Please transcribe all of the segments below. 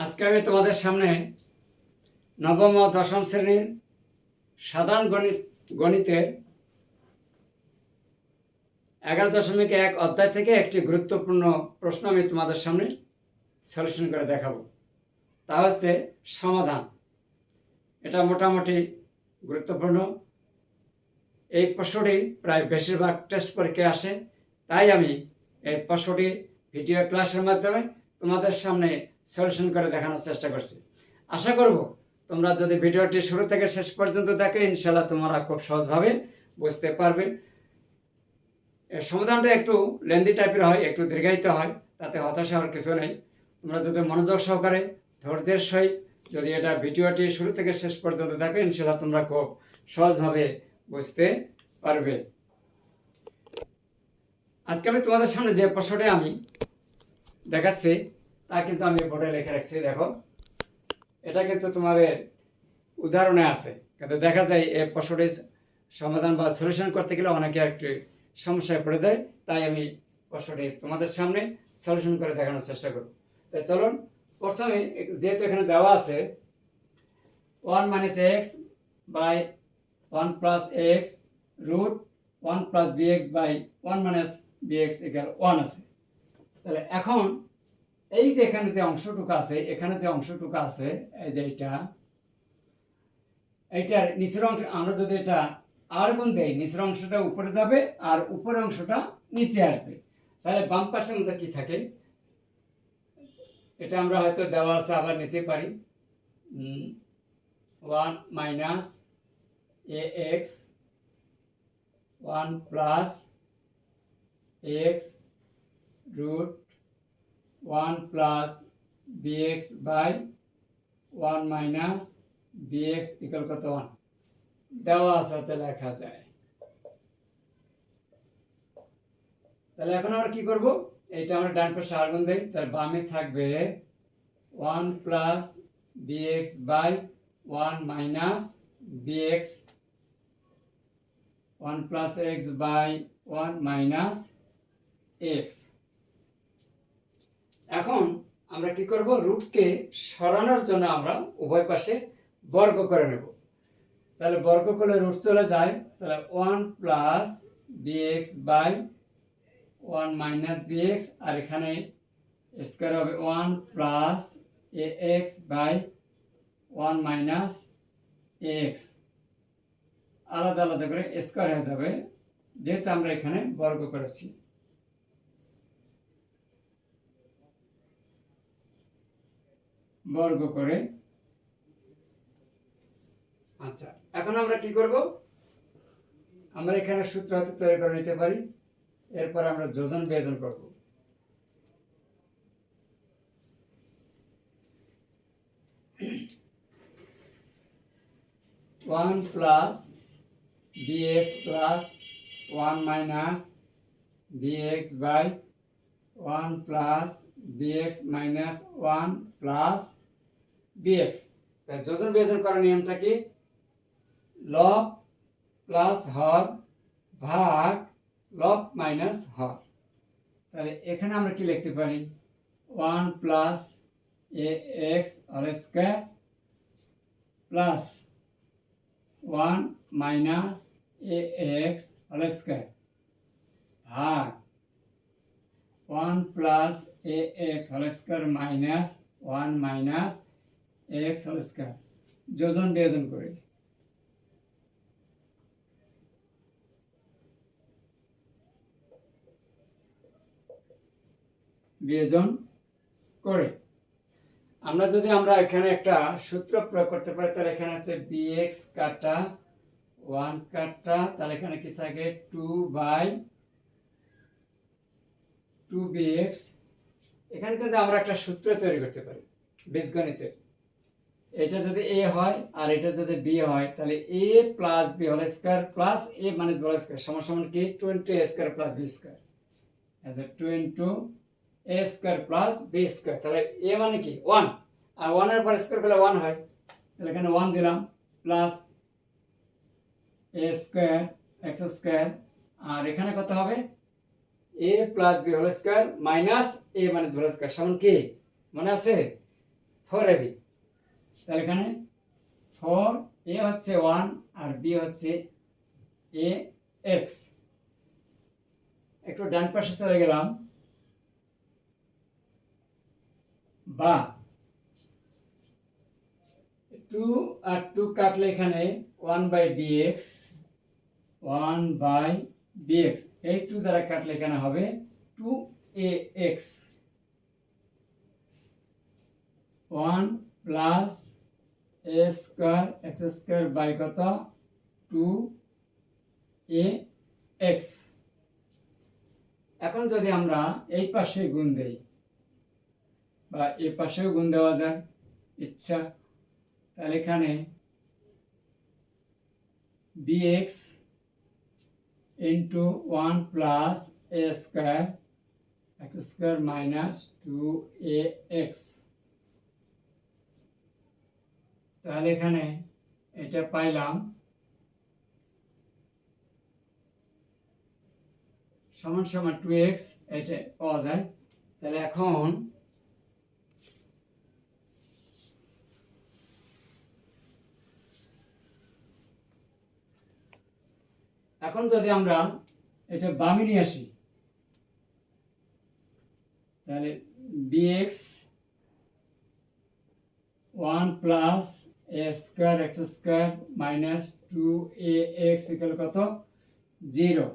আজকে আমি তোমাদের সামনে নবম ও দশম শ্রেণির সাধারণ গণিত, গণিতের এগারো দশমিক এক অধ্যায় থেকে একটি গুরুত্বপূর্ণ প্রশ্ন আমি তোমাদের সামনে সলিউশন করে দেখাবো। তা হচ্ছে সমাধান। এটা মোটামুটি গুরুত্বপূর্ণ। এই প্রশ্নটি প্রায় বেশিরভাগ টেস্ট পরীক্ষায় আসে। তাই আমি এই প্রশ্নটি ভিডিও ক্লাসের মাধ্যমে তোমাদের সামনে সলিউশন করে দেখানোর চেষ্টা করছি। আশা করব তোমরা যদি ভিডিওটি শুরু থেকে শেষ পর্যন্ত দেখো ইনশাল্লাহ তোমরা খুব সহজভাবে বুঝতে পারবে। এর সমাধানটা একটু লেন্দি টাইপের হয়, একটু দীর্ঘায়িত হয়, তাতে হতাশা হওয়ার কিছু নেই। তোমরা যদি মনোযোগ সহকারে ধৈর্যের সহিত যদি এটা ভিডিওটি শুরু থেকে শেষ পর্যন্ত দেখো ইনশাল্লাহ তোমরা খুব সহজভাবে বুঝতে পারবে। আজকে আমি তোমাদের সামনে যে প্রশ্নটি আমি দেখাচ্ছি তা কিন্তু আমি বোর্ডে লিখে রাখছি, দেখো। এটা কিন্তু তোমাদের উদাহরণে আছে। কিন্তু দেখা যায় এই প্রশ্নটির সমাধান বা সলিউশন করতে গেলে অনেকে একটু সমস্যায় পড়ে যায়। তাই আমি প্রশ্নটি তোমাদের সামনে সলিউশন করে দেখানোর চেষ্টা করব। তাই চলুন, প্রথমে যেহেতু এখানে দেওয়া আছে, one minus x by one plus x root one plus b x by one minus b x one আছে। তাহলে এখন এই যে এখানে যে অংশটুকু আছে, এখানে যে অংশটুকু আছে, এই যে এটা এইটার নিচের অংশ, আমরা যদি এটা আর গুণ দেই, নিচের অংশটা উপরে যাবে আর উপরের অংশটা নিচে আসবে। তাহলে বাম পাশের মধ্যে কি থাকে? এটা আমরা হয়তো দেওয়া আছে, আবার নিতে পারি। One minus a x one plus x root one plus b x by one minus b x equal কত ওয়ান? দেওয়া আছে লেখা যায়। তাহলে এখন আমরা কি করব? এইটা আমরা ডান পাশে আগুন দেই, তার বামে থাকবে one plus b x by one minus b x one plus x by one minus x. এখন আমরা কি করব? রুটকে সরানোর জন্য আমরা উভয় পাশে বর্গ করে নেব। তাহলে বর্গ করলে রুট চলে যায়। তাহলে one plus b x by one minus b x আর এখানে স্কোয়ার হবে one plus a x by one minus x আলাদা আলাদা করে স্কোয়ার হয়ে যাবে। যেহেতু আমরা এখানে বর্গ করেছি। বর্গ করে। আচ্ছা এখন আমরা কি করব? আমরা এখানে সূত্র হাতে তৈরি করে নিতে পারি। এরপর আমরা যোজন বিয়োজন করব। One plus b x plus one minus b x by one plus b x minus one plus b x যোজন বিয়োজন করার নিয়মটা কি? লব প্লাস হর ভাগ লব মাইনাস হর। তাহলে এখানে আমরা কি লিখতে পারি? One plus a x all square plus one minus a x all square ভাগ one plus a x whole square minus one minus x whole যোজন বিয়োজন করি। বিয়োজন করে। আমরা যদি আমরা এখানে একটা সূত্র প্রয়োগ করতে পারি, তাহলে এখানে হচ্ছে বিএক্স কাটা ওয়ান কাটা, তাহলে এখানে কি থাকে? টু বাই টু বিএক্স এখানে কিন্তু আমরা একটা সূত্র তৈরি করতে পারি, বীজগণিতের। এটা যদি এ হয় আর এটা যদি বি হয়, তাহলে a plus b whole square plus a minus b whole square সমান সমান কি? Two into a square plus b square two into a square plus b square তাহলে এ মানে কি? ওয়ান আর ওয়ানের পর স্কোয়ার করলে ওয়ান হয়। তাহলে এখানে ওয়ান দিলাম plus a square x square আর এখানে কত হবে? A plus b whole square minus a b whole square সমান কি? মনে আছে? ফোর এবি তাহলে এখানে ফোর এ হচ্ছে ওয়ান আর বি হচ্ছে এ এক্স একটু ডান পাশে চলে গেলাম। বা। টু আর টু কাটলে এখানে one by b x one by b x এই টু দ্বারা কাটলে এখানে হবে two a x one plus a square, x square by কত? Two a x. এখন যদি আমরা এই পাশে গুণ দেই, বা এই পাশেও গুণ দেওয়া যায়, ইচ্ছা, তাহলে এখানে bx into 1 plus a square x square minus 2ax তাহলে এখানে এটা পাইলাম। সমান সমান টু এক্স এটা পাওয়া যায়। তাহলে এখন এখন যদি আমরা এটা বামে নিয়ে আসি, তাহলে b x one plus a square x square minus two a x equal কত? জিরো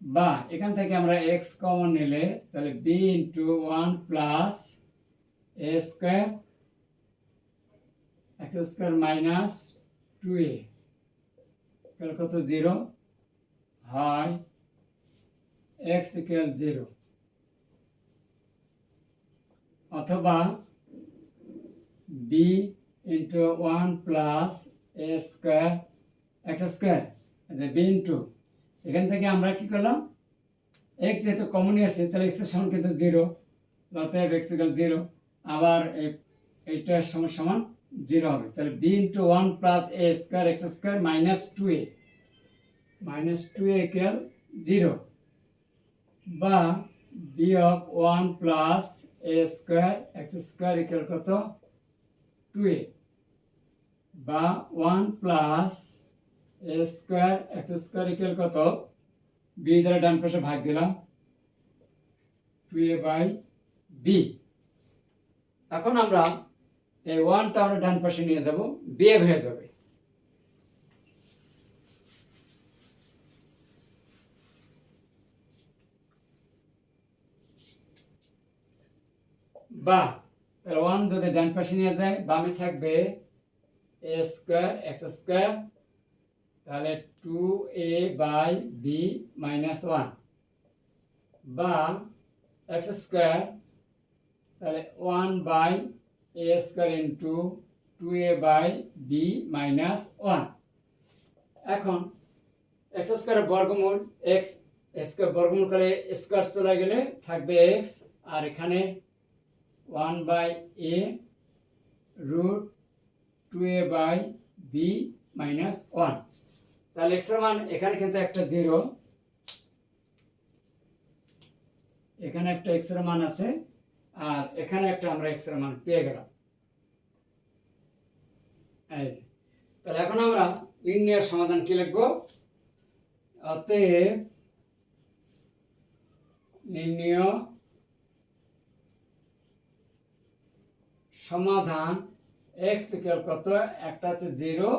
বা এখান থেকে আমরা এক্স কমন নিলে, তাহলে b into one plus a square x square minus two a কত? জিরো হয় এক্স ইকুয়াল জিরো অথবা b into one plus a square x square b into এখান থেকে আমরা কি করলাম? এক্স যেহেতু কমনই আছে তাহলে এক্সের সমান কিন্তু জিরো অতএব এক্স ইকুয়াল জিরো আবার এইটার সমান সমান জিরো হবে। তাহলে b into one plus a square x square minus two a minus two a equal zero বা b of one plus a square x square equal কত? টু এ বা one plus a square x square equal কত? B দ্বারা ডান পাশে ভাগ দিলাম। Two a by B এখন আমরা এই ওয়ানটা আমরা ডান পাশে নিয়ে যাব, বিয়োগ হয়ে যাবে। বা ওয়ান যদি ডান পাশে নিয়ে যায়, বামে থাকবে এ স্কোয়ার এক্স স্কোয়ার তাহলে two a by b minus one বা এক্স স্কোয়ার তাহলে one by a square into two a by b minus one এখন এক্স স্কোয়ারের বর্গমূল এক্স স্কোয়ার বর্গমূল করে স্কোয়ার চলে গেলে থাকবে এক্স আর এখানে one by a root two a by b minus one. তাহলে এক্সের মান এখানে কিন্তু একটা জিরো। এখানে একটা এক্সের মান আছে, আর এখানে একটা আমরা এক্সের মান পেয়ে গেলাম। তাহলে এখন আমরা নির্ণয়ের সমাধান কি লিখব? অতএব নির্ণয় সমাধান এক্স ইকুয়াল কত? একটা হচ্ছে জিরো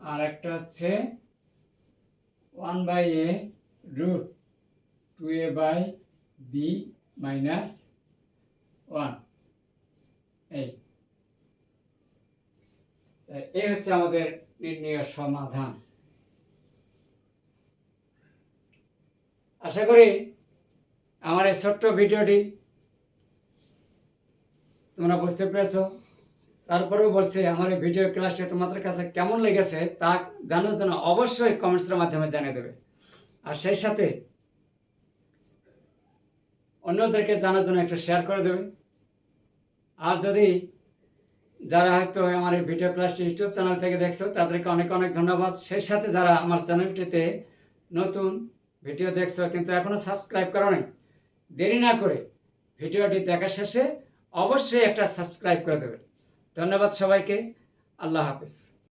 আর একটা হচ্ছে one by a root two a by b minus one এই। এই হচ্ছে আমাদের নির্ণয় সমাধান। আশা করি আমার এই ছোট্ট ভিডিওটি তোমরা বুঝতে পেরেছ? তারপরেও বলছে, আমার এই ভিডিও ক্লাসটি তোমাদের কাছে কেমন লেগেছে তা জানার জন্য অবশ্যই কমেন্টসের মাধ্যমে জানিয়ে দেবে। আর সেই সাথে অন্যদেরকে জানার জন্য একটু শেয়ার করে দেবে। আর যদি যারা হয়তো আমার এই ভিডিও ক্লাসটি ইউটিউব চ্যানেল থেকে দেখছ, তাদেরকে অনেক অনেক ধন্যবাদ। সেই সাথে যারা আমার চ্যানেলটিতে নতুন ভিডিও দেখছ, কিন্তু এখনও সাবস্ক্রাইব করো দেরি না করে ভিডিওটি দেখা শেষে অবশ্যই একটা সাবস্ক্রাইব করে দেবেন। ধন্যবাদ সবাইকে। আল্লাহ হাফেজ।